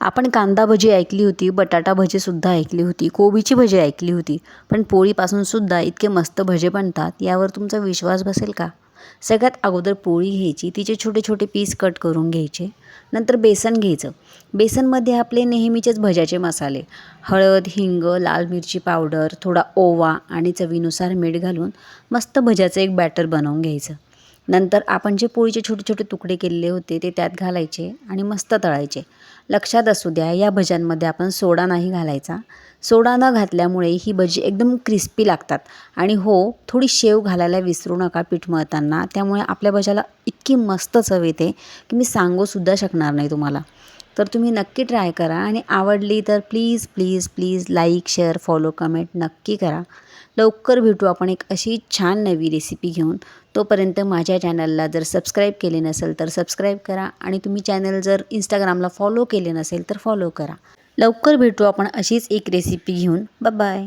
आपण कांदा भजी ऐकली होती बटाटा भजीसुद्धा ऐकली होती कोबीची भजी ऐकली होती पण पोळीपासूनसुद्धा इतके मस्त भजे बनतात यावर तुमचा विश्वास बसेल का? सगळ्यात अगोदर पोळी घ्यायची तिचे छोटे छोटे पीस कट करून घ्यायचे नंतर बेसन घ्यायचं. बेसनमध्ये आपले नेहमीचेच भज्याचे मसाले हळद हिंग लाल मिरची पावडर थोडा ओवा आणि चवीनुसार मीठ घालून मस्त भज्याचं एक बॅटर बनवून घ्यायचं. नंतर आपण जे पोळीचे छोटे छोटे तुकडे केलेले होते ते त्यात घालायचे आणि मस्त तळायचे. लक्षात असू द्या या भज्यांमध्ये आपण सोडा नाही घालायचा. सोडा न घातल्यामुळे ही भजी एकदम क्रिस्पी लागतात. आणि हो थोडी शेव घालायला विसरू नका पीठ मळताना. त्यामुळे आपल्या भज्याला इतकी मस्त चव येते की मी सांगूसुद्धा शकणार नाही तुम्हाला. तर तुम्ही नक्की ट्राय करा आणि आवडली तर please please please like share follow comment नक्की करा. लवकर भेटू आपण एक अशी छान नवी रेसिपी घेऊन. तोपर्यंत माझ्या चॅनलला जर सबस्क्राईब केले नसेल तर सबस्क्राईब करा आणि तुम्ही चॅनल जर इंस्टाग्रामला फॉलो केले नसेल तर फॉलो करा. लवकर भेटू आपण अशीच एक रेसिपी घेऊन. बाय